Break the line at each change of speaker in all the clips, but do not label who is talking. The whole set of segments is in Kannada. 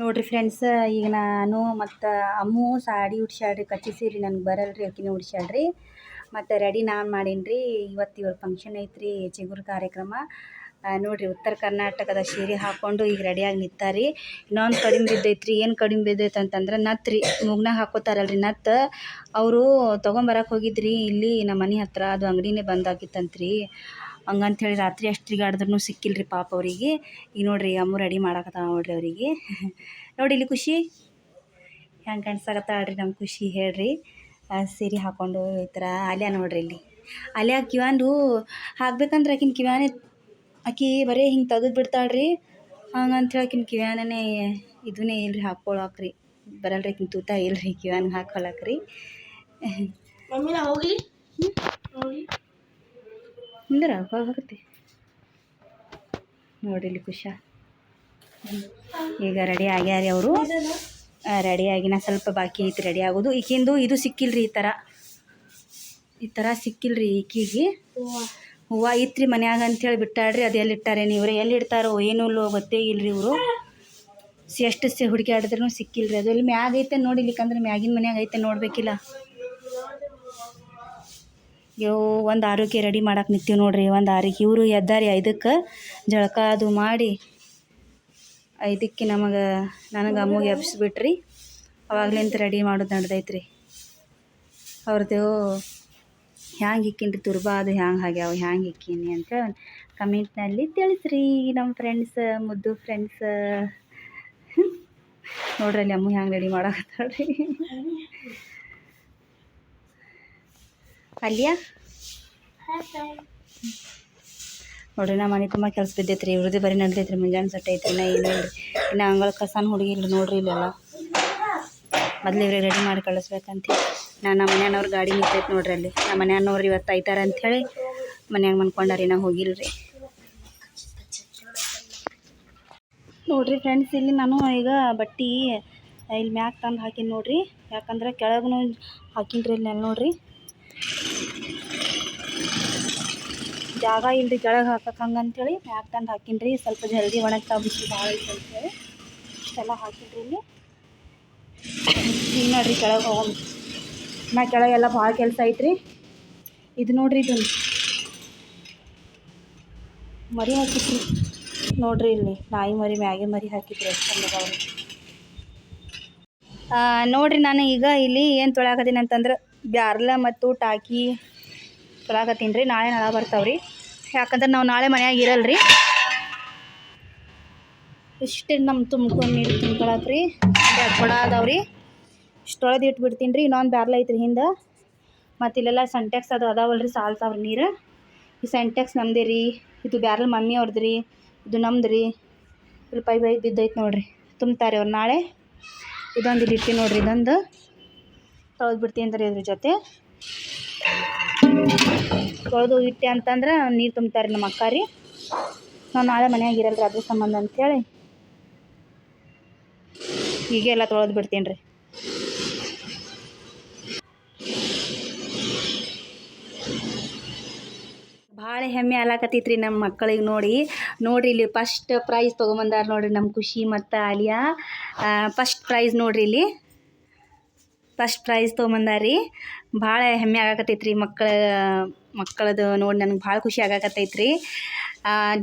ನೋಡ್ರಿ ಫ್ರೆಂಡ್ಸ್ ಈಗ ನಾನು ಮತ್ತು ಅಮ್ಮು ಸಾಡಿ ಉಡ್ಸ್ಯಾಡ್ರಿ ಕಚ್ಚಿ ಸೀರೆ ನನಗೆ ಬರಲ್ರಿ, ಅಕ್ಕಿನ ಉಡ್ಸ್ಯಾಡ್ರಿ ಮತ್ತು ರೆಡಿ ನಾನು ಮಾಡೀನಿ ರೀ ಇವತ್ತು ಇವ್ರ ಫಂಕ್ಷನ್ ಐತ್ರಿ, ಚಿಗುರು ಕಾರ್ಯಕ್ರಮ. ನೋಡಿರಿ ಉತ್ತರ ಕರ್ನಾಟಕದ ಸೀರೆ ಹಾಕ್ಕೊಂಡು ಈಗ ರೆಡಿಯಾಗಿ ನಿಂತಾರಿ. ಇನ್ನೊಂದು ಕಡಿಮೆ ಬಿದ್ದೈತ್ರಿ, ಏನು ಕಡಿಮೆ ಬಿದ್ದೈತೆ ಅಂತಂದ್ರೆ ನತ್ ರೀ. ಮುಗ್ನ ಹಾಕೋತಾರಲ್ರಿ ನತ್. ಅವರು ತೊಗೊಂಬರಕ್ಕೆ ಹೋಗಿದ್ರಿ, ಇಲ್ಲಿ ನಮ್ಮ ಮನೆ ಹತ್ರ, ಅದು ಅಂಗಡಿನೇ ಬಂದಾಗಿತ್ತಂತ್ರಿ ಹಂಗಂಥೇಳಿ ರಾತ್ರಿ ಅಷ್ಟು ತಿರ್ಗಾಡಿದ್ರೂ ಸಿಕ್ಕಿಲ್ರಿ ಪಾಪ ಅವರಿಗೆ. ಈಗ ನೋಡ್ರಿ ಅಮ್ಮ ರೆಡಿ ಮಾಡಕತ್ತ ನೋಡ್ರಿ ಅವರಿಗೆ. ನೋಡಿ ಇಲ್ಲಿ ಖುಷಿ. ಹೆಂಗೆ ಕಾಣಿಸಾಕತ್ತಾಳ್ರಿ ನಮ್ಮ ಖುಷಿ ಹೇಳ್ರಿ. ಸೀರೆ ಹಾಕ್ಕೊಂಡು ಈ ಥರ ಅಲ್ಯ ನೋಡ್ರಿ ಇಲ್ಲಿ. ಅಲ್ಯ ಕಿವಾಂದು ಹಾಕ್ಬೇಕಂದ್ರೆ ಆಕಿನ ಕಿವಾನೆ ಆಕಿ ಬರೀ ಹಿಂಗೆ ತೆಗೆದು ಬಿಡ್ತಾಳ್ರಿ. ಹಂಗಂತೇಳಿ ಆಕಿನ ಕಿವ್ಯಾನೇ ಇದನ್ನೇ ಇಲ್ರಿ ಹಾಕ್ಕೊಳಕ್ರಿ ಬರಲ್ರಿ ಆಕಿನ ತೂತ ಇಲ್ರಿ ಕಿವ್ಯಾನ ಹಾಕೊಳಕ್ರಿ.
ಹೋಗ್ಲಿ ಹೋಗ್ಲಿ
ಆಗುತ್ತೆ ಇಲ್ಲಿ ಖುಷ ಈಗ ರೆಡಿ ಆಗ್ಯಾರಿ ಅವರು. ರೆಡಿ ಆಗಿನ ಸ್ವಲ್ಪ ಬಾಕಿ ಐತಿ ರೆಡಿ ಆಗೋದು. ಈಕಿಂದು ಇದು ಸಿಕ್ಕಿಲ್ರಿ ಈ ಥರ ಈ ಥರ ಸಿಕ್ಕಿಲ್ರಿ ಈಕಿಗೆ. ಹೂವು ಐತ್ರಿ ಮನ್ಯಾಗ ಅಂತೇಳಿ ಬಿಟ್ಟಾಡ್ರಿ ಅದು ಎಲ್ಲಿ ಇಟ್ಟಾರೆ ನೀವ್ರಿ? ಎಲ್ಲಿ ಇಡ್ತಾರೋ ಏನೂ ಗೊತ್ತೇ ಇಲ್ರಿ ಇವರು. ಸಿ ಎಷ್ಟು ಸಿ ಹುಡುಕ್ಯಾಡಿದ್ರೂ ಸಿಕ್ಕಿಲ್ರಿ ಅದು. ಇಲ್ಲಿ ಮ್ಯಾಗ ಐತೆ ನೋಡಿಲಿಕ್ಕಂದ್ರೆ ಮ್ಯಾಗಿನ ಮನ್ಯಾಗ ಐತೆ ನೋಡ್ಬೇಕಿಲ್ಲ. ಯೋ ಒಂದು ಆರೋಗ್ಯ ರೆಡಿ ಮಾಡಕ್ಕೆ ನಿಂತೀವಿ ನೋಡ್ರಿ, ಒಂದು ಆರೋಗ್ಯ ಇವರು ಎದ್ದಾರಿ ಐದಕ್ಕೆ ಜಳಕ ಅದು ಮಾಡಿ ಐದಕ್ಕೆ ನಮಗೆ, ನನಗೆ ಅಮ್ಮಗೆ ಎಬ್ಸ್ಬಿಟ್ರಿ. ಅವಾಗ್ಲಿಂತ ರೆಡಿ ಮಾಡೋದು ನಡ್ದೈತ್ರಿ. ಅವ್ರದ್ದು ಹ್ಯಾಂಗೆ ಇಕ್ಕಿನ್ರಿ ತುರ್ಬಾ, ಅದು ಹ್ಯಾಂಗೆ ಆಗ್ಯಾವ, ಹ್ಯಾಂಗೆ ಇಕ್ಕೀನಿ ಅಂತ ಕಮೆಂಟ್ನಲ್ಲಿ ತಿಳಿಸ್ರಿ ನಮ್ಮ ಫ್ರೆಂಡ್ಸ್ ಮುದ್ದು ಫ್ರೆಂಡ್ಸ್ ನೋಡ್ರಿ ಅಲ್ಲಿ ಅಮ್ಮ ಹ್ಯಾಂಗೆ ರೆಡಿ ಮಾಡಕತ್ತಾಳ್ರಿ. ಅಲ್ಲಿಯಾ? ನೋಡ್ರಿ ನಮ್ಮ ಮನೆ ತುಂಬ ಕೆಲಸ ಬಿದ್ದೈತ್ರಿ ಇವ್ರದ್ದು ಬರೀ ನಡ್ದೈತ್ರಿ, ಮುಂಜಾನೆ ಸಟ್ಟ ಐತ್ರಿ ನಾ ಏನು ಇಲ್ರಿ. ಇನ್ನು ಅಂಗಳ ಕಸನ ಹುಡುಗಿ ಇಲ್ಲ ನೋಡ್ರಿ ಇಲ್ಲೆಲ್ಲ. ಮೊದ್ಲು ಇವ್ರಿಗೆ ರೆಡಿ ಮಾಡಿ ಕಳಿಸ್ಬೇಕಂತ. ನಾನು ನಮ್ಮ ಮನೆಯವ್ರ ಗಾಡಿ ನಿಂತೈತೆ ನೋಡ್ರಿ ಅಲ್ಲಿ. ನಮ್ಮ ಮನೆಯವ್ರು ಇವತ್ತು ಐತಾರ ಅಂಥೇಳಿ ಮನ್ಯಾಗ ಮನ್ಕೊಂಡಾರಿ, ನಾ ಹೋಗಿಲ್ರಿ. ನೋಡ್ರಿ ಫ್ರೆಂಡ್ಸ್ ಇಲ್ಲಿ ನಾನು ಈಗ ಬಟ್ಟೆ ಇಲ್ಲಿ ಮ್ಯಾಗ ತಂದು ಹಾಕಿನಿ ನೋಡ್ರಿ. ಯಾಕಂದ್ರೆ ಕೆಳಗೂ ಹಾಕಿನ್ರಿ ಇಲ್ಲಿ ನೋಡ್ರಿ ಜಾಗ ಇಲ್ರಿ ಕೆಳಗೆ ಹಾಕಕ್ಕೆ ಹಂಗಂತೇಳಿ ಮ್ಯಾಗ ತಂದು ಹಾಕಿನ್ರಿ. ಸ್ವಲ್ಪ ಜಲ್ದಿ ಒಣಗ್ತಾ ಬಿಸಿ ಭಾಳ ಐತೆ ಅಂತೇಳಿ. ಇಷ್ಟೆಲ್ಲ ಹಾಕಿನ್ರಿ ಇಲ್ಲಿ. ಹಿಂಗೆ ನೋಡ್ರಿ ಕೆಳಗೆ ಹೋಗೋಣ ನಾ ಕೆಳಗೆಲ್ಲ ಭಾಳ ಕೆಲಸ ಐತ್ರಿ. ಇದು ನೋಡ್ರಿ ಇದು ಮರಿ ಹಾಕಿದ್ರಿ. ನೋಡ್ರಿ ಇಲ್ಲಿ ನಾಯಿ ಮರಿ ಮ್ಯಾಗೆ ಮರಿ ಹಾಕಿದ್ರಿ ಆ, ನೋಡ್ರಿ ನಾನು ಈಗ ಇಲ್ಲಿ ಏನು ತೊಳಾಕತ್ತೀನಿ ಅಂತಂದ್ರೆ ಬ್ಯಾರ್ಲ ಮತ್ತು ಟಾಕಿ ತೊಳಾಕತ್ತೀನಿ ರೀ, ನಾಳೆ ನಳ ಬರ್ತಾವ್ರಿ ಯಾಕಂದ್ರೆ ನಾವು ನಾಳೆ ಮನ್ಯಾಗ ಇರಲ್ರಿ ಇಷ್ಟು ನಮ್ಮ ತುಂಬ್ಕೊಂಡು ನೀರು ತುಂಬ್ಕೊಳಕ್ಕೆ ರೀ ಎರಡು ಕೊಡ ಅದಾವ್ರಿ ಇಷ್ಟು ಇಟ್ಟು ಇಟ್ಬಿಡ್ತೀನಿ ರೀ, ಇನ್ನೊಂದು ಬ್ಯಾರ್ಲ ಐತ್ರಿ ಹಿಂದೆ. ಮತ್ತು ಇಲ್ಲೆಲ್ಲ ಸೆಂಟೆಕ್ಸ್ ಅದು ಅದಾವಲ್ರಿ ಸಾಲ್ತಾವ್ರಿ ನೀರು. ಈ ಸೆಂಟೆಕ್ಸ್ ನಮ್ಮದೇ ರೀ, ಇದು ಬ್ಯಾರಲ್ ಮಮ್ಮಿ ಅವ್ರದ್ದು ರೀ, ಇದು ನಮ್ದು ರೀ. ಇಲ್ಲಿ ಪೈ ಬೈ ಬಿದ್ದೈತೆ ನೋಡ್ರಿ, ತುಂಬ್ತಾರೆ ಅವ್ರು ನಾಳೆ. ಇದೊಂದು ಇಲ್ಲಿ ಇಟ್ಟು ನೋಡ್ರಿ, ಇದೊಂದು. ತೊಳೆದು ಬಿಡ್ತೀನಿ ಅಂದ್ರೆ ಇದ್ರ ಜೊತೆ. ತೊಳೆದು ಇಟ್ಟೆ ಅಂತಂದ್ರೆ ನೀರು ತುಂಬ್ತಾರೆ ನಮ್ಮ ಅಕ್ಕ ರೀ. ನಾವು ನಾಳೆ ಮನೆಯಾಗ ಇರಲ್ರಿ ಅದ್ರ ಸಂಬಂಧ ಅಂಥೇಳಿ ಹೀಗೆಲ್ಲ ತೊಳೆದು ಬಿಡ್ತೀನಿ ರೀ ಭಾಳ ಹೆಮ್ಮೆ ಆಲಾಕತ್ತೈತ್ರಿ ನಮ್ಮ ಮಕ್ಕಳಿಗೆ ನೋಡಿ. ನೋಡ್ರಿ ಇಲ್ಲಿ ಫಸ್ಟ್ ಪ್ರೈಸ್ ತೊಗೊಂಬಂದಾರ ನೋಡ್ರಿ ನಮ್ಮ ಖುಷಿ ಮತ್ತು ಆಲಿಯಾ ಫಸ್ಟ್ ಪ್ರೈಸ್ ನೋಡ್ರಿ ಇಲ್ಲಿ. ಫಸ್ಟ್ ಪ್ರೈಸ್ ತೊಗೊಂಬಂದಾರಿ ಭಾಳ ಹೆಮ್ಮೆ ಆಗಾಕತ್ತೈತ್ರಿ ಮಕ್ಕಳ ಮಕ್ಕಳದು ನೋಡಿ ನನಗೆ ಭಾಳ ಖುಷಿ ಆಗಾಕತ್ತೈತ್ರಿ.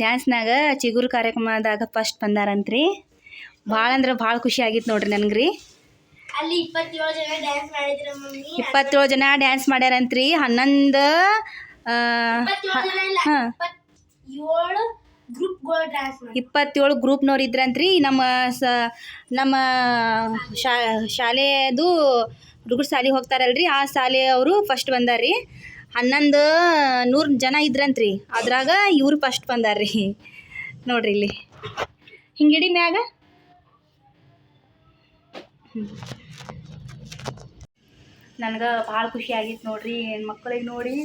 ಡ್ಯಾನ್ಸ್ನಾಗ ಚಿಗುರು ಕಾರ್ಯಕ್ರಮದಾಗ ಫಸ್ಟ್ ಬಂದಾರಂತ್ರಿ. ಭಾಳ ಅಂದ್ರೆ ಭಾಳ ಖುಷಿ ಆಗಿತ್ತು ನೋಡ್ರಿ ನನಗೆ ರೀ
ಅಲ್ಲಿ ಇಪ್ಪತ್ತೇಳು ಜನ ಡ್ಯಾನ್ಸ್ ಮಾಡಿದ್ರ ಮಮ್ಮಿ.
ಇಪ್ಪತ್ತೇಳು ಜನ ಡ್ಯಾನ್ಸ್ ಮಾಡ್ಯಾರಂತ್ರಿ. ಹನ್ನೊಂದು
ಇಪ್ಪತ್ತೇಳು
ಹಾಂ
ಗ್ರೂಪ್ಗಳು ಡ್ಯಾನ್ಸ್
ಗ್ರೂಪ್ನವ್ರು ಇದ್ರಂತ್ರಿ. ನಮ್ಮ ಸ ನಮ್ಮ ಶಾ ಶಾಲೆದು ಹುಡುಗರು ಶಾಲೆಗೆ ಹೋಗ್ತಾರಲ್ರಿ, ಆ ಶಾಲೆ ಅವರು ಫಸ್ಟ್ ಬಂದಾರ್ರಿ. ಹನ್ನೊಂದು ನೂರು ಜನ ಇದ್ರಂತ್ರಿ, ಅದ್ರಾಗ ಇವ್ರು ಫಸ್ಟ್ ಬಂದಾರ್ರಿ. ನೋಡ್ರಿ ಇಲ್ಲಿ. ಹಿಂಗಿಡಿ ಮ್ಯಾಗ? ನನಗೆ ಭಾಳ ಖುಷಿ ಆಗಿತ್ತು ನೋಡ್ರಿ ಮಕ್ಕಳಿಗೆ ನೋಡಿ.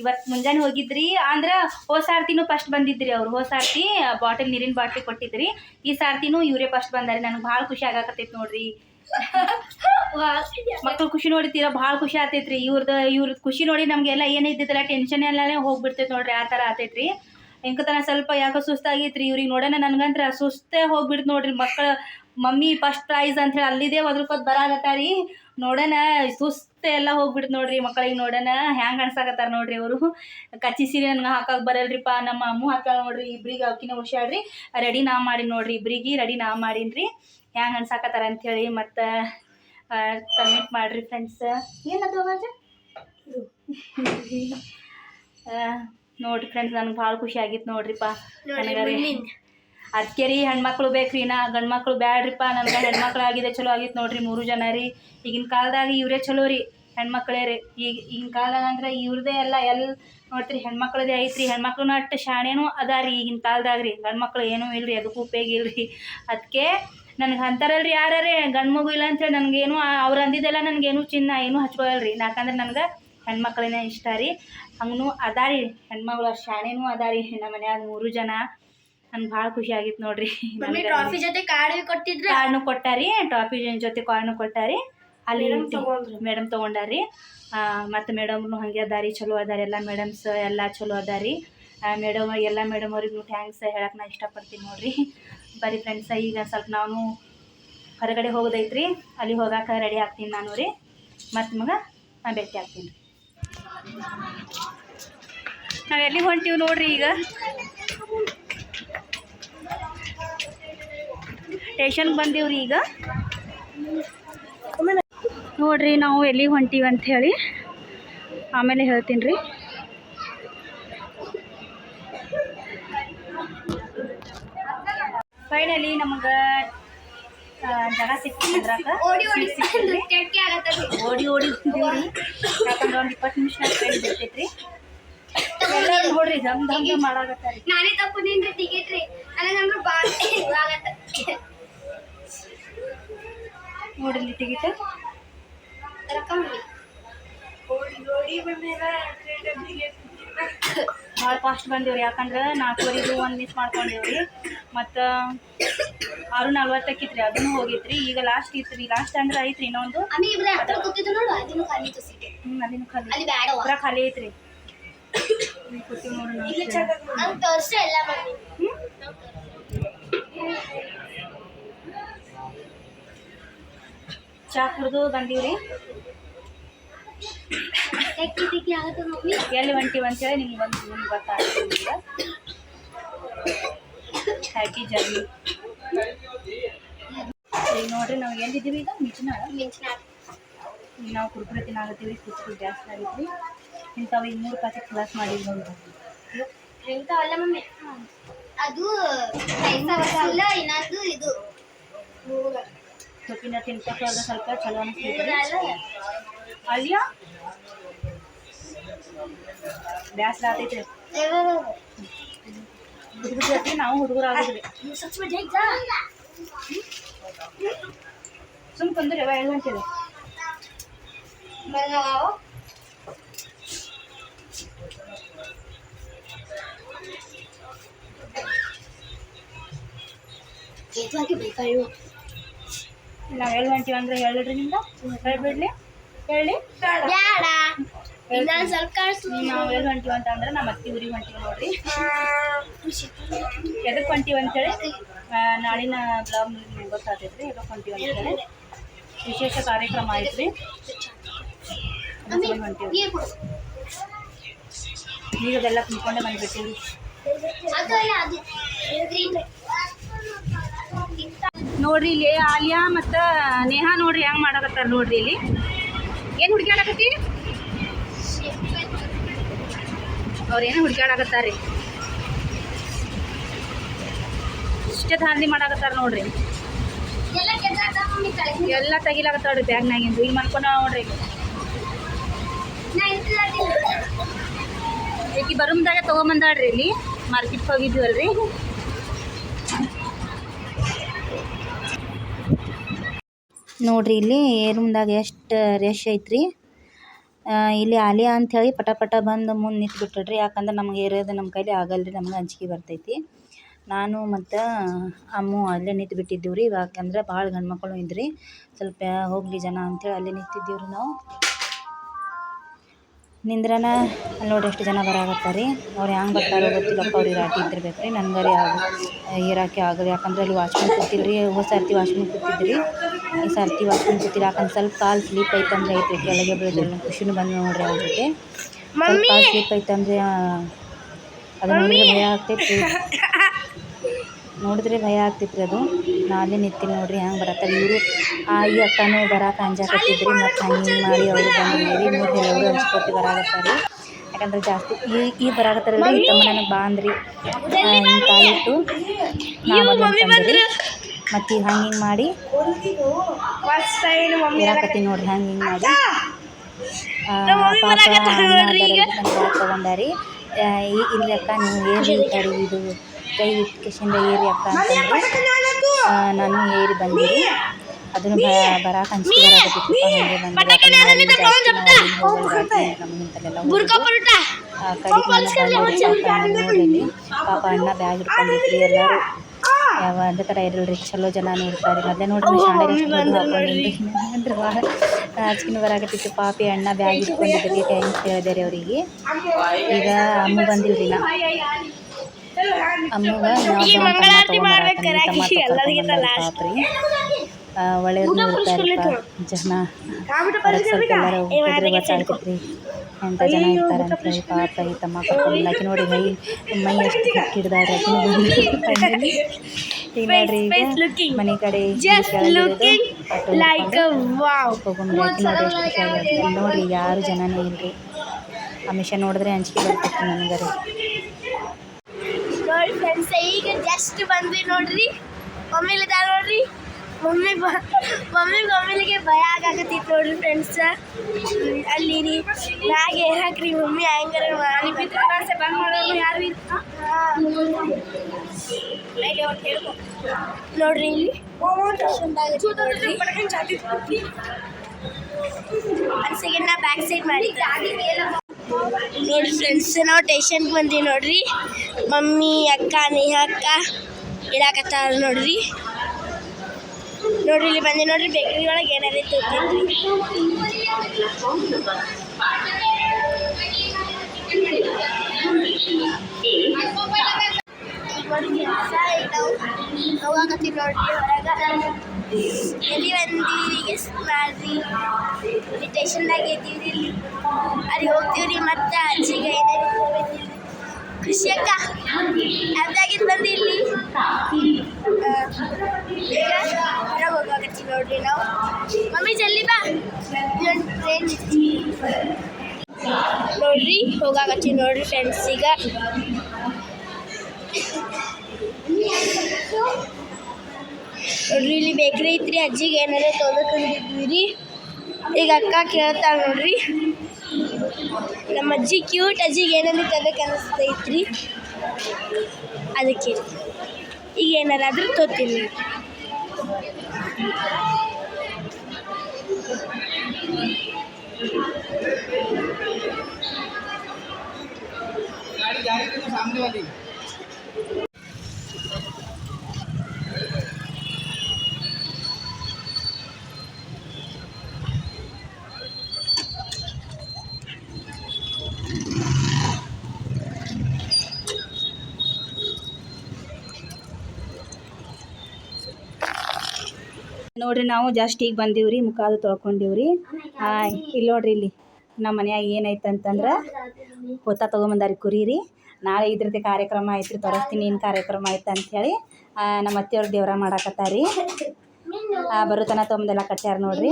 ಇವತ್ತು ಮುಂಜಾನೆ ಹೋಗಿದ್ರಿ ಅಂದ್ರೆ ಹೋದ ಸಾರ್ತಿನೂ ಫಸ್ಟ್ ಬಂದಿದ್ರಿ ಅವ್ರು. ಹೋದ ಸಾರ್ತಿ ಬಾಟಲ್ ನೀರಿನ ಬಾಟ್ಲಿ ಕೊಟ್ಟಿದ್ರಿ. ಈ ಸಾರ್ತಿನೂ ಇವರೇ ಫಸ್ಟ್ ಬಂದಾರಿ ನನಗೆ ಭಾಳ ಖುಷಿ ಆಗಾಕತ್ತೈತಿ ನೋಡ್ರಿ. ಮಕ್ಕಳು ಖುಷಿ ನೋಡಿತೀರ ಭಾಳ ಖುಷಿ ಆತೈತ್ರಿ ಇವ್ರದ ಇವ್ರದ್ದು ಖುಷಿ ನೋಡಿ ನಮಗೆಲ್ಲ ಏನು ಇದ್ದಿದ್ದಲ್ಲ ಟೆನ್ಷನ್ ಎಲ್ಲನೇ ಹೋಗ್ಬಿಡ್ತೈತೆ ನೋಡ್ರಿ, ಆ ಥರ ಆತೈತ್ರಿ ಹೆಂಕತನ ಸ್ವಲ್ಪ ಯಾಕೋ ಸುಸ್ತಾಗೈತ್ರಿ ಇವ್ರಿಗೆ ನೋಡೋಣ ನನಗಂತ್ರ ಸುಸ್ತೇ ಹೋಗ್ಬಿಡ್ತು ನೋಡ್ರಿ ಮಕ್ಕಳ ಮಮ್ಮಿ ಫಸ್ಟ್ ಪ್ರೈಸ್ ಅಂತ ಹೇಳಿ ಅಲ್ಲಿದೆ ಒದ್ರಕೋತ್ ಬರಾಗತ್ತಾರಿ ನೋಡೋಣ, ಸುಸ್ತೆ ಎಲ್ಲ ಹೋಗ್ಬಿಡ್ತು ನೋಡ್ರಿ ಮಕ್ಕಳಿಗೆ ನೋಡೋಣ. ಹ್ಯಾಂಗೆ ಅನ್ಸಾಕತ್ತಾರ ನೋಡ್ರಿ ಅವರು. ಕಚ್ಚಿ ಸೀರೆ ನನಗೆ ಹಾಕಕ್ಕೆ ಬರಲ್ರಿಪ್ಪ, ನಮ್ಮ ಅಮ್ಮ ಹಾಕ್ಯಾಳ ನೋಡ್ರಿ, ಇಬ್ರಿಗೆ ಅವಕಿನ ಹುಷಾಡ್ರಿ ರೆಡಿ ನಾ ಮಾಡಿ ನೋಡ್ರಿ, ಇಬ್ರಿಗೆ ರೆಡಿ ನಾ ಮಾಡೀನಿ ಹ್ಯಾಂಗೆ ಅನ್ಸಾಕತ್ತಾರ ಅಂಥೇಳಿ ಮತ್ತು ಕಮೆಂಟ್ ಮಾಡಿರಿ ಫ್ರೆಂಡ್ಸ್ ಏನದು ಅವಾಜ? ಆ, ನೋಡ್ರಿ ಫ್ರೆಂಡ್ಸ್ ನನಗೆ ಭಾಳ ಖುಷಿ ಆಗಿತ್ತು ನೋಡ್ರಿಪ್ಪ ನನಗೆ ಅದಕ್ಕೆ ರೀ ಹೆಣ್ಮಕ್ಳು ಬೇಕ್ರಿ ನಾ ಗಂಡ್ಮಕ್ಳು ಬ್ಯಾಡ್ರಿಪ್ಪ ನನಗೆ ಹೆಣ್ಮಕ್ಳು ಆಗಿದೆ ಚಲೋ ಆಗಿತ್ತು ನೋಡ್ರಿ ಮೂರು ಜನ ರೀ. ಈಗಿನ ಕಾಲದಾಗ ಇವರೇ ಚಲೋ ರೀ ಹೆಣ್ಮಕ್ಳೇ ರೀ. ಈಗ ಈಗಿನ ಕಾಲದಾಗ ಅಂದ್ರೆ ಇವ್ರದೇ ಎಲ್ಲ ಎಲ್ಲಿ ನೋಡ್ತೀರಿ ಹೆಣ್ಮಕ್ಳದೇ ಐತ್ರಿ. ಹೆಣ್ಮಕ್ಳು ಅಷ್ಟು ಶಾಣೆನೂ ಅದ ರೀ ಈಗಿನ ಕಾಲದಾಗ ರೀ. ಗಂಡ್ಮಕ್ಳು ಏನೂ ಇಲ್ರಿ ಅದಕ್ಕೂ ಉಪಯೋಗ ಇಲ್ರಿ. ಅದಕ್ಕೆ ನನಗೆ ಅಂತಾರಲ್ರಿ ಯಾರೇ ಗಂಡು ಮಗು ಇಲ್ಲ ಅಂತೇಳಿ ನನಗೇನು ಅವ್ರು ಅಂದಿದ್ದೆಲ್ಲ ನನಗೇನು ಚಿನ್ನ ಏನು ಹಚ್ಕೊಳಲ್ರಿ. ಯಾಕಂದ್ರೆ ನನಗೆ ಹೆಣ್ಮಕ್ಳೇ ಇಷ್ಟ ರೀ. ಹಂಗೂ ಅದಾರಿ ಹೆಣ್ಮಗಳು ಶಾಣೆನೂ ಅದಾರಿ. ನಮ್ಮ ಮನ್ಯಾಗ ಮೂರು ಜನ. ನನ್ಗೆ ಭಾಳ ಖುಷಿ ಆಗಿತ್ತು ನೋಡ್ರಿ.
ಟ್ರಾಫಿ ಜೊತೆ ಕಾರ್ಡ್ ಕೊಟ್ಟಿದ್ರೆ?
ಕಾರ್ಡ್ನು ಕೊಟ್ಟಾರಿ ಟಾಪಿ ಜೊತೆ ಕಾರ್ಡ್ನು ಕೊಟ್ಟಾರಿ. ಅಲ್ಲಿ. ಮೇಡಮ್ ತೊಗೊಂಡಾರಿ. ಮತ್ತು ಮೇಡಮ್ನು ಹಾಗೆ ಅದಾರಿ ಚಲೋ ಅದಾರಿ. ಎಲ್ಲ ಮೇಡಮ್ಸ್ ಎಲ್ಲ ಚಲೋ ಅದಾರಿ. ಮೇಡಮ್ ಎಲ್ಲ ಮೇಡಮ್ ಅವ್ರಿಗೂ ಥ್ಯಾಂಕ್ಸ್ ಹೇಳಕ್ಕೆ ನಾ ಇಷ್ಟಪಡ್ತೀನಿ ನೋಡ್ರಿ. ಬರೀ ಫ್ರೆಂಡ್ಸ ಈಗ ಸ್ವಲ್ಪ ನಾನು ಹೊರಗಡೆ ಹೋಗೋದೈತ್ರಿ. ಅಲ್ಲಿ ಹೋಗಾಕ ರೆಡಿ ಆಗ್ತೀನಿ ನಾನು ರೀ. ಮತ್ತು ನಿಮಗೆ ನಾನು ಭೇಟಿ ಆಗ್ತೀನಿ. ನಾವು ಎಲ್ಲಿ ಹೊಂಟೀವಿ ನೋಡ್ರಿ ಈಗ? ಸ್ಟೇಷನ್ ಬಂದೀವ್ರಿ ಈಗ. ನೋಡ್ರಿ ನಾವು ಎಲ್ಲಿಗೆ ಹೊಂಟೀವಿ ಅಂತ ಹೇಳಿ. ಆಮೇಲೆ ಹೇಳ್ತೀನಿ ರೀ. ಫೈನಲಿ ನಮಗೆ ಜನ ಸಿಕ್ಕಿದ್ರಾಕ
ಓಡಿ ಓಡಿ
ಓಡಿ ಓಡಿ ಯಾಕಂದ್ರೆ ಒಂದು ಇಪ್ಪತ್ತು ನಿಮಿಷ ಟ್ರೈನ್ ಬಿಡ್ತೈತ್ರಿ. ನೋಡ್ರಿ ದಮ್ ದಮ್ ಮಾಡಾಕತ್ತಾರಿ.
ನಾನೇ ತಪ್ಪು ನಿನ್ರಿ ಟಿಕೆಟ್ ರೀ ನನಗಂದ್ರೆ ಬಾ ಆಗತ್ತ
ನೋಡ್ರಿ ಟಿಕೆಟ್
ರೊಕ್ಕ
ಭಾಳ ಫಾಸ್ಟ್ ಬಂದೇವ್ರಿ. ಯಾಕಂದ್ರೆ ನಾಲ್ಕುವರೆದು ಒಂದು ಮಿಸ್ ಮಾಡ್ಕೊಂಡೇವ್ರಿ. ಮತ್ತು ಆರು ನಲ್ವತ್ತಕ್ಕಿತ್ರಿ ಅದನ್ನು ಹೋಗಿತ್ರಿ. ಈಗ ಲಾಸ್ಟ್ ಇತ್ರಿ ಲಾಸ್ಟ್ ಅಂದ್ರೆ ಐತ್ರಿ ಇನ್ನೊಂದು. ಹ್ಞೂ ಪೂರ ಖಾಲಿ ಐತ್ರಿ. ಚಾ ಕುಡ್ದು ಬಂದೀವ್ರಿ
ತೆಕ್ಕಿ ತೆಕ್ಕಿ ಆಗತ್ತ ಮಮ್ಮಿ
ಎಲ್ಲಿ ಹೊಂಟೀವಿ ಅಂತೇಳಿ ನಿಮ್ಗೆ ಒಂದು ನಿಮ್ಗೆ ಗೊತ್ತಾಗ್ತದೆ ಹ್ಯಾಪಿ ಜರ್ನಿ ಈಗ ನೋಡ್ರಿ, ನಾವು ಎಲ್ಲಿದ್ದೀವಿ ಈಗ? ಮಿಚ್ನಾಳ?
ಮಿಂಚಿನ
ಈಗ ನಾವು ಕುರ್ಕುರೆ ತಿನ್ನಾಗತ್ತೀವಿ ಕುರ್ಕುರೆ ಜಾಸ್ತಿ ಆಗೈತ್ರಿ ಇಂಥವು ಈಗ ಮೂರು ಪ್ಯಾಕೆಟ್ ಕ್ಲಾಸ್ ಮಾಡಿದ್ವಿ ನೋಡಿ
ಎಂತವಲ್ಲ ಮಮ್ಮಿ ಅದು ವಸೂಲ ಇನ್ನೊಂದು ಇದು
ಸೊಪ್ಪಿನ ತಿನ್ಕೋತ ಸ್ವಲ್ಪ ಚಲೋ ಅನಿಸ್ತೈತ್ರಿ. ಅಯ್ಯ ಬ್ಯಾಸ್ ಆತೈತೆ ಹುಡುಗರು ನಾವು ಹುಡುಗರು
ಆಗಿದ್ವಿ
ಸುಮ್ ಕುಂದ್ರಿ ಅವ
ಎಲ್ಲ ಅಂತಿದೆ ಬೇಕಾಗಿ ಬೇಕಾಗಿ
ನಾವು. ಹೇಳ್ ಅಂತೀವಿ ಅಂದ್ರೆ ಹೇಳಿಡ್ರಿ ನಿಮ್ದು. ಹೇಳಿ?
ಬೇಡ. ಇನ್ನೊಂದು ಸ್ವಲ್ಪ ಕಳ್ಸು
ನಾವು ಎಲ್ಲಿ ಹೊಂಟೀವಿ ಅಂತ ಅಂದ್ರೆ ನಮ್ಮ ಅತ್ತಿ ಊರಿಗೆ ಹೊಂಟಿವಿ ನೋಡ್ರಿ. ಎದಕ್ಕೆ ಹೊಂಟೀವಿ ಅಂತೇಳಿ ನಾಳಿನ ಬ್ಲಾಗ್ ನಿಮ್ಗೆ ಗೊತ್ತಾಗ್ತೈತ್ರಿ ಎದಕ್ಕೆ ಹೊಂಟೀವಿ ಅಂತೇಳಿ ವಿಶೇಷ ಕಾರ್ಯಕ್ರಮ ಐತ್ರಿ. ಹೊಂಟೀವಿ ಈಗ ಅದೆಲ್ಲ ತುಂಬಿಕೊಂಡೆ ಬಂದ್ಬಿಟ್ಟಿವಿ ನೋಡ್ರಿ ಇಲ್ಲಿ ಆಲಿಯಾ ಮತ್ತು ನೇಹಾ ನೋಡ್ರಿ ಹೆಂಗೆ ಮಾಡಕತ್ತಾರ ನೋಡ್ರಿ ಇಲ್ಲಿ. ಏನು ಹುಡುಕ್ಯಾಡಕತ್ತಿ? ಅವ್ರ ಏನೋ ಹುಡುಕ್ಯಾಡಕತ್ತಾರ ರೀ ಇಷ್ಟೇ ಧಾಂದಿ ಮಾಡಾಕತ್ತಾರ ನೋಡ್ರಿ.
ಎಲ್ಲ
ತೆಗಿಲಾಕತ್ತಾಳ್ರಿ ಬ್ಯಾಗ್ನಾಗಿಂದು ಈಗ ಮನ್ಕೊಂಡ ನೋಡ್ರಿ. ಈಗ ಬರುಮ್ದಾಗ ತಗೊಂಬಂದಾಡ್ರಿ ಇಲ್ಲಿ. ಮಾರ್ಕೆಟ್ ಹೋಗಿದ್ವಲ್ರಿ ನೋಡ್ರಿ, ಇಲ್ಲಿ ರೂಮ್ದಾಗ ಎಷ್ಟು ರಶ್ ಐತ್ರಿ. ಇಲ್ಲಿ ಆಲಿಯಾ ಅಂಥೇಳಿ ಪಟ ಪಟ ಬಂದು ಮುಂದೆ ನಿಂತು ಬಿಟ್ಟಡ್ರಿ ಯಾಕಂದ್ರೆ ನಮಗೆ ಇರೋದು ನಮ್ಮ ಕೈಲಿ ರೀ ನಮ್ಗೆ ಅಂಜಿಕೆ ಬರ್ತೈತಿ. ನಾನು ಮತ್ತು ಅಮ್ಮು ಅಲ್ಲೇ ನಿಂತು ಬಿಟ್ಟಿದ್ದೀವಿ ರೀ ಯಾಕಂದ್ರೆ ಭಾಳ ಗಂಡು ಮಕ್ಕಳು ಇದ್ರಿ. ಸ್ವಲ್ಪ ಹೋಗಲಿ ಜನ ಅಂಥೇಳಿ ಅಲ್ಲೇ ನಿಂತಿದ್ದೀವಿ ರೀ ನಾವು. ನಿಂದ್ರನ ಅಲ್ಲಿ ನೋಡ್ರಿ ಎಷ್ಟು ಜನ ಬರಾಕತ್ತಾರ ರೀ. ಅವ್ರು ಹೆಂಗೆ ಬರ್ತಾರೋ ಗೊತ್ತಿಲ್ಲಪ್ಪ ಅವ್ರಿಗೆ ಇರಾಕಿ ಇದ್ದಿರ್ಬೇಕು ರೀ. ನನಗರಿ ಇರೋಕ್ಕೆ ಆಗಲ್ಲ ಯಾಕಂದ್ರೆ ಅಲ್ಲಿ ವಾಚ್ಮನ್ ಕೂತಿಲ್ಲ ರೀ ಹೋದ ಸರ್ತಿ ವಾಚ್ಮನ್ ಕೂತಿದ್ರಿ ಈ ಸರ್ತಿ ವಾಚ್ಮನ್ ಕೂತಿಲ್ಲ ಯಾಕಂದ್ರೆ ಸ್ವಲ್ಪ ಕಾಲು ಸ್ಲೀಪ್ ಐತಂದ್ರೆ ಐತೆ ಕೆಳಗೆ ಬೀಳೋದಿಲ್ಲ ಖುಷಿನೂ ಬಂದು ನೋಡ್ರಿ ಅವ್ರ ಜೊತೆ. ಸ್ವಲ್ಪ ಕಾಲು ಸ್ಲೀಪ್ ಐತಂದ್ರೆ ಅದು ನೋಡಿದ್ರೆ ಭಯ ಆಗ್ತೈತಿ ನೋಡಿದ್ರೆ ಭಯ ಆಗ್ತೈತ್ರಿ ಅದು. ನಾ ಅಲ್ಲೇ ನಿಂತೀನಿ ನೋಡ್ರಿ ಹೆಂಗೆ ಬರತ್ತೆ. ಇವರು ಆ ಈ ಅಕ್ಕನೂ ಬರಕ್ಕೆ ಅಂಜಾಕತ್ತಿದ್ರಿ ಮತ್ತು ಹಂಗೆ ಹಿಂಗೆ ಮಾಡಿ ಅವರು ನೋಡಿ ನೋಡ್ರಿ ಎಲ್ಲರೂ ಹಂಚ್ಕೊಟ್ಟು ಬರಾಕತ್ತಾರೆ ಯಾಕಂದ್ರೆ ಜಾಸ್ತಿ ಈ ಈ ಬರಾಕತ್ತಾರಲ್ರಿ ಈ ತಮ್ಮ ನನಗೆ ಬಾ ಅಂದ್ರಿ ಹಿಂಗೆ ಕಾಲಿಟ್ಟು ನಾವು ಮತ್ತು ಈಗ ಹಂಗೆ ಹಿಂಗೆ ಮಾಡಿ ಇರಾಕತ್ತೀನಿ ನೋಡ್ರಿ ಹಂಗೆ ಹಿಂಗೆ ಮಾಡಿ. ಪಾಪ ತೊಗೊಂಡಾರಿ. ಇಲ್ಲಿ ಅಕ್ಕ ನೀವು ಏನು ತಡಿ ಇದು? ಕೈ ಇಟ್ಕೇಶಿಂದ ಏರಿ ಅಪ್ಪ ನಾನು ಏರಿ ಬಂದಿರಿ. ಅದನ್ನು ಬರಾಕ ಬರಾಕತ್ತಿತ್ತು ಹಾಗೆ ಬಂದಿರಿ ಪಾಪ ಅಣ್ಣ ಬ್ಯಾಗ್ ಇಟ್ಕೊಂಡಿದ್ರಿ ಎಲ್ಲರೂ. ಯಾವ ಅದೇ ಥರ ಇರಲ್ರಿ ಚಲೋ ಜನ ನೋಡ್ತಾರೆ ಮೊದಲೇ ನೋಡ್ರಿ ಶಾಲೆ ಅಂದ್ರೆ ಭಾಳ ನಾಚಿಕೆನೂ ಬರಾಕತ್ತಿತ್ತು ಪಾಪಿ ಅಣ್ಣ ಬ್ಯಾಗ್ ಇಟ್ಕೊಂಡಿದ್ರಿ ಥ್ಯಾಂಕ್ಸ್ ಹೇಳಿದೆ ರೀ ಅವರಿಗೆ. ಈಗ ಅಮ್ಮ ಬಂದಿಲ್ರಿ ನಾ ಜನ. ಬರ್ತಾಡ್ತಿದ್ರಿ ಎಂಥ ಜನ ಇರ್ತಾರೆ ಹೇಳಿ ಪಾಪ ಈ ತಮ್ಮ ಕರ್ಕೊಂಡು ಆಕಿ ನೋಡಿ ಮೈ ಮೈ ಎಷ್ಟು ಹಿಡ್ದಾರ ಈಗ ನೋಡ್ರಿ ಈಗ ಮನೆ ಕಡೆ ನೋಡ್ರಿ ಯಾರು ಜನನೇ ಇಲ್ರಿ. ಆ ಮಿಷನ್ ನೋಡಿದ್ರೆ ಅಂಜಿಕೆ ಬರ್ತಿತ್ತು ನನಗೆ. ರೀ
ನೋಡಿ ಫ್ರೆಂಡ್ಸ್ ಈಗ ಜಸ್ಟ್ ಬಂದ್ವಿ ನೋಡ್ರಿ. ಮಮ್ಮಿ ಇಲ್ಲದ ನೋಡ್ರಿ. ಮಮ್ಮಿ ಬ ಮಮ್ಮಿ ಮಮ್ಮಿಲಿಗೆ ಭಯ ಆಗಾಕತ್ತಿತ್ತು ನೋಡ್ರಿ ಫ್ರೆಂಡ್ಸ್ ಅಲ್ಲಿ ರೀ ಮ್ಯಾಗ ಹಾಕ್ರಿ ಮಮ್ಮಿ ಹ್ಯಾಂಗಾರ ಮಾಡಿ ಬಂದ್ ಮಾಡೋರು ಯಾರು ನೋಡ್ರಿ ಇಲ್ಲಿ. ಒಂದು ಸೆಕೆಂಡ್ ನಾ ಬ್ಯಾಕ್ ಸೈಡ್ ಮಾಡಿದ್ದೆ. ನೋಡ್ರಿ ಫ್ರೆಂಡ್ಸ್ ನಾವು ಟೇಷನ್ಗೆ ಬಂದ್ವಿ ನೋಡ್ರಿ. ಮಮ್ಮಿ, ಅಕ್ಕ, ನೇಹ ಅಕ್ಕ ಇಡಾಕತ್ತಾರ ನೋಡ್ರಿ. ನೋಡ್ರಿ, ಇಲ್ಲಿ ಬಂದಿ ನೋಡ್ರಿ ಬೇಕರಿ ಒಳಗೆ ಏನಾರ ನೋಡ್ರಿ ಹೊರಗೆ. ಎಲ್ಲಿ ಬಂದೀವಿ ಎಷ್ಟು ಮಾಡ್ರಿ ಇಲ್ಲಿ ಟೇಷನ್ದಾಗ ಇದ್ದೀವಿ ಇಲ್ಲಿ? ಅಲ್ಲಿ ಹೋಗ್ತೀವ್ರಿ ಮತ್ತೆ ಅಜ್ಜಿಗೆ ಖುಷಿ ಅಕ್ಕ? ಯಾವ್ದಾಗಿದ್ದು ಬಂದು ಇಲ್ಲಿ? ಹೊರಗೆ ಹೋಗಾಕತ್ತೀವಿ ನೋಡ್ರಿ ನಾವು. ಮಮ್ಮಿ ಜಲ್ದಿ ಬಾ. ಟ್ರೈನ್ ನೋಡ್ರಿ ಹೋಗಾಕತ್ತೀವಿ ನೋಡ್ರಿ ಫ್ರೆಂಡ್ಸ್ ಈಗ. ಇಲ್ಲಿ ಬೇಕ್ರಿ ಐತ್ರಿ, ಅಜ್ಜಿಗೆ ಏನಾರ ತೊಗೊಬೇಕಂದಿದ್ವಿ ರೀ ಈಗ ಅಕ್ಕ ಕೇಳ್ತಾಳೆ ನೋಡ್ರಿ. ನಮ್ಮ ಅಜ್ಜಿ ಕ್ಯೂಟ್ ಅಜ್ಜಿಗೆ ಏನಾದ್ರು ತಗೋಬೇಕು ಅನಿಸ್ತೈತ್ರಿ. ಅದಕ್ಕೆ ಈಗ ಏನಾರಾದ್ರೂ ತೊತ್ತೀನಿ
ನೋಡ್ರಿ ನಾವು ಜಸ್ಟ್ ಈಗ ಬಂದೀವ್ರಿ ಮುಖ ಅದು ತೊಳ್ಕೊಂಡೀವ್ರಿ. ಹಾಯ್ ಇಲ್ಲಿ ನೋಡ್ರಿ ಇಲ್ಲಿ. ನಮ್ಮ ಮನ್ಯಾಗ ಏನೈತೆ ಅಂತಂದ್ರೆ ಹೊತ್ತ ತೊಗೊಂಬಂದಾರಿ ಕುರಿ ರೀ ನಾಳೆ ಇದ್ರದ್ದು ಕಾರ್ಯಕ್ರಮ ಐತ್ರಿ, ತೋರಿಸ್ತೀನಿ ಏನು ಕಾರ್ಯಕ್ರಮ ಐತೆ ಅಂಥೇಳಿ ನಮ್ಮ ಅತ್ತೆಯವ್ರು ದೇವ್ರ ಮಾಡಾಕತ್ತಾರಿ. ಬರುತನ ತೊಗೊಂಬಂದೆಲ್ಲ ಕಟ್ಟ್ಯಾರ ನೋಡ್ರಿ.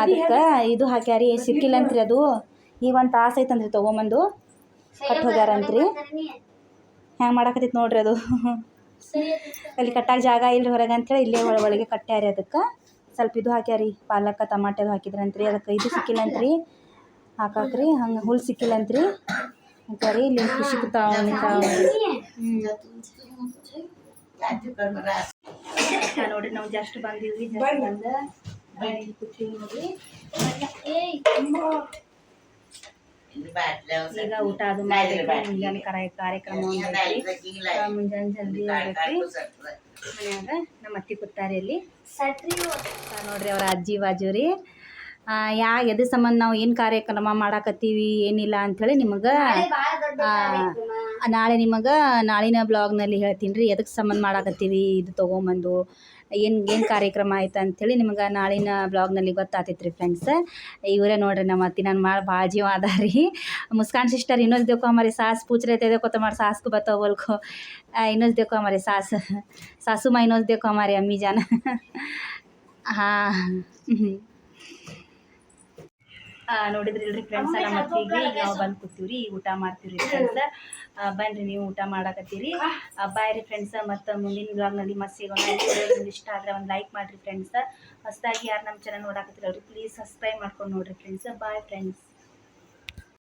ಅದಕ್ಕೆ ಇದು ಹಾಕ್ಯಾರಿ ಸಿಕ್ಕಿಲ್ಲ ಅಂತ್ರಿ ಅದು. ಈಗ ಒಂದು ತಾಸು ಐತಂದ್ರಿ ತೊಗೊಂಬಂದು. ಕಟ್ ಹೋಗ್ಯಾರಂತ್ರಿ. ಹೆಂಗೆ ಮಾಡಾಕತ್ತೈತಿ ನೋಡ್ರಿ ಅದು. ಅಲ್ಲಿ ಕಟ್ಟಾಗ ಜಾಗ ಇಲ್ರಿ ಹೊರಗೆ ಅಂತೇಳಿ ಇಲ್ಲೇ ಒಳ ಒಳಗೆ ಕಟ್ಟ್ಯಾರಿ ಅದಕ್ಕೆ. ಸ್ವಲ್ಪ ಇದು ಹಾಕ್ಯಾರಿ ಪಾಲಕ ಟಮಾಟೆ ಹಾಕಿದ್ರಂತ್ರಿ. ಅದಕ್ಕೆ ಇದು ಸಿಕ್ಕಿಲ್ಲಂತ್ರಿ. ಹಾಕಾಕ್ರಿ ಹಂಗೆ ಹುಲ್ ಸಿಕ್ಕಿಲ್ಲಂತ್ರಿ. ಹಾಕ್ಯಾರಿ ಇಲ್ಲಿ ಖುಷಿ ನೋಡ್ರಿ ನಾವು ಜಸ್ಟ್ ಬಂದಿದ್ವಿ ಜಸ್ಟ್ ಬಂದ. ಇಲ್ಲಿ ನೋಡ್ರಿ. ಈಗ ಊಟ ಅದು ಮಾಡಬೇಕು ಮುಂಜಾನೆ ಕರ ಕಾರ್ಯಕ್ರಮ ಮುಂಜಾನೆ ಜಲ್ದಿ ಹೋಗ್ಬೇಕ್ರಿ ಮನ್ಯಾಗ ನಮ್ಮ ಅತ್ತಿ ಕುತ್ತಾರಿಯಲ್ಲಿ. ನೋಡ್ರಿ ಅವ್ರ ಅಜ್ಜಿ ಬಾಜು ರೀ ಯಾ ಎದ್ರ ಸಂಬಂಧ ನಾವು ಏನು ಕಾರ್ಯಕ್ರಮ ಮಾಡಾಕತ್ತೀವಿ ಏನಿಲ್ಲ ಅಂಥೇಳಿ ನಿಮಗೆ ನಾಳೆ ನಿಮಗೆ ನಾಳಿನ ಬ್ಲಾಗ್ನಲ್ಲಿ ಹೇಳ್ತೀನಿ ರೀ. ಎದಕ್ಕೆ ಸಂಬಂಧ ಮಾಡಾಕತ್ತೀವಿ ಇದು ತೊಗೊಂಬಂದು. ಏನು ಏನು ಕಾರ್ಯಕ್ರಮ ಆಯ್ತು ಅಂಥೇಳಿ ನಿಮ್ಗೆ ನಾಳಿನ ಬ್ಲಾಗ್ನಲ್ಲಿ ಗೊತ್ತಾತೈತೆ ರೀ ಫ್ರೆಂಡ್ಸ್ ಇವರೇ ನೋಡಿರಿ ನಮ್ಮ ಅತ್ತಿ ನಾನು ಭಾಳ ಭಾಳ ಜೀವ ಅದ ರೀ ಮುಸ್ಕಾನ್ ಸಿಸ್ಟರ್ ಇನ್ನೊಂದು ದೇವ್ಕೊ ಮರಿ ಸಾಸ್ ಪೂಚ್ರೆ ತೆದಕೋತ ಮಾಡಿ ಸಾಸ್ಗೂ ಬತ್ತೋಲ್ಕೊ ಇನ್ನೊಂದು ದೇವ್ಕೊ ಮರಿ ಸಾಸ್, ಸಾಸುಮ್ಮ ಇನ್ನೊಂದು ದೇವ್ಕೊ ಮರಿ ಅಮ್ಮಿ ಜಾನ. ಹಾಂ. ಹ್ಞೂ ನೋಡಿದ್ರಿಲ್ರಿ ಫ್ರೆಂಡ್ಸ್ ನಮ್ಮ ಅತ್ತಿಗೆ ಈಗ ನಾವು ಬಂದು ಕೂತೀವ್ರಿ? ಊಟ ಮಾಡ್ತೀವ್ರಿ ಫ್ರೆಂಡ್ಸ್ ಬನ್ರಿ ನೀವು ಊಟ ಮಾಡಕತ್ತೀರಿ. ಬಾಯ್ ರೀ ಫ್ರೆಂಡ್ಸ್ ಮತ್ತೆ ಮುಂದಿನ ಬ್ಲಾಗ್ನಲ್ಲಿ ಮತ್ತೆ ಸಿಗೋಣ. ನಿಮ್ಗೆ ಇಷ್ಟ ಆದ್ರೆ ಒಂದು ಲೈಕ್ ಮಾಡಿರಿ ಫ್ರೆಂಡ್ಸ್ ಹೊಸದಾಗಿ ಯಾರು ನಮ್ಮ ಚಾನಲ್ ನೋಡಕತ್ತಿರಲ್ರಿ ಪ್ಲೀಸ್ ಸಬ್ಸ್ಕ್ರೈಬ್ ಮಾಡ್ಕೊಂಡು ನೋಡ್ರಿ ಫ್ರೆಂಡ್ಸ್ ಬಾಯ್ ಫ್ರೆಂಡ್ಸ್